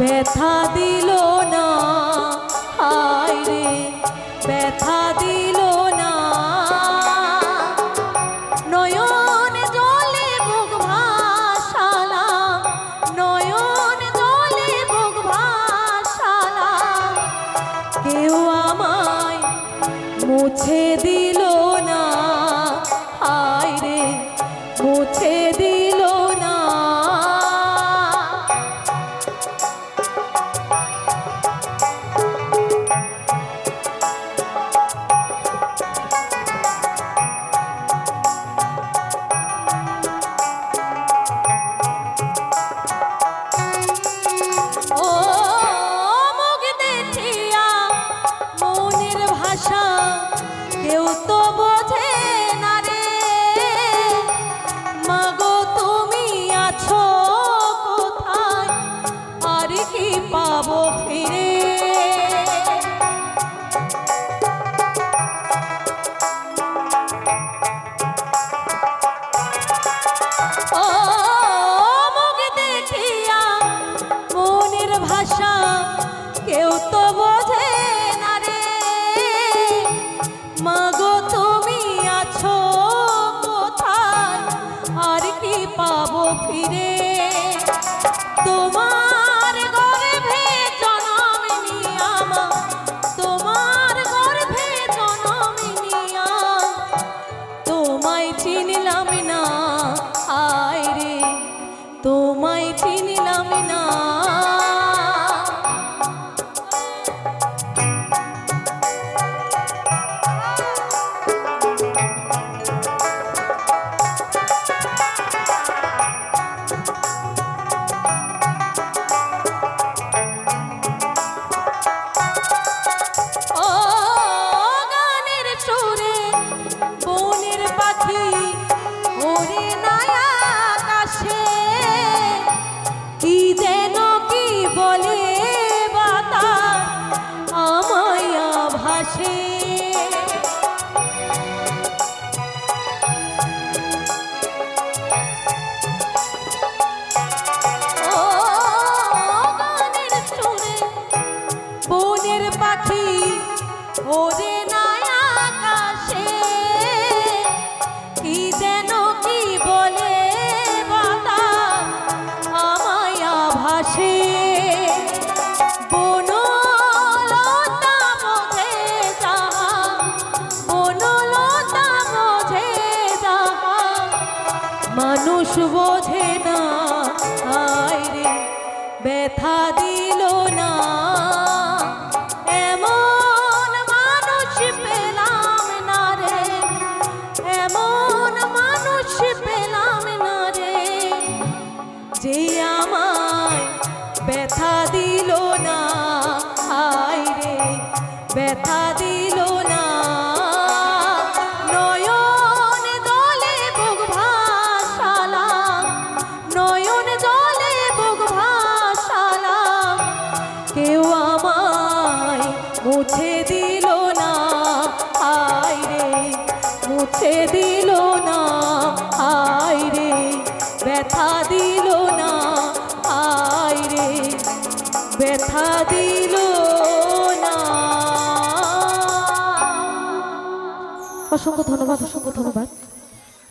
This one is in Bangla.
ব্যথা দিল না, হায় রে, ব্যথা দিল না। নয়ন জলে বুক ভাসালা, নয়ন জলে বুক ভাসালা। কেউ আমায় মুছে দিল আসে ব্যথা দি সে দিল না। আই ব্যথা দিল না। আই ব্যথা দিল না। অসংখ্য ধন্যবাদ অসংখ্য ধন্যবাদ।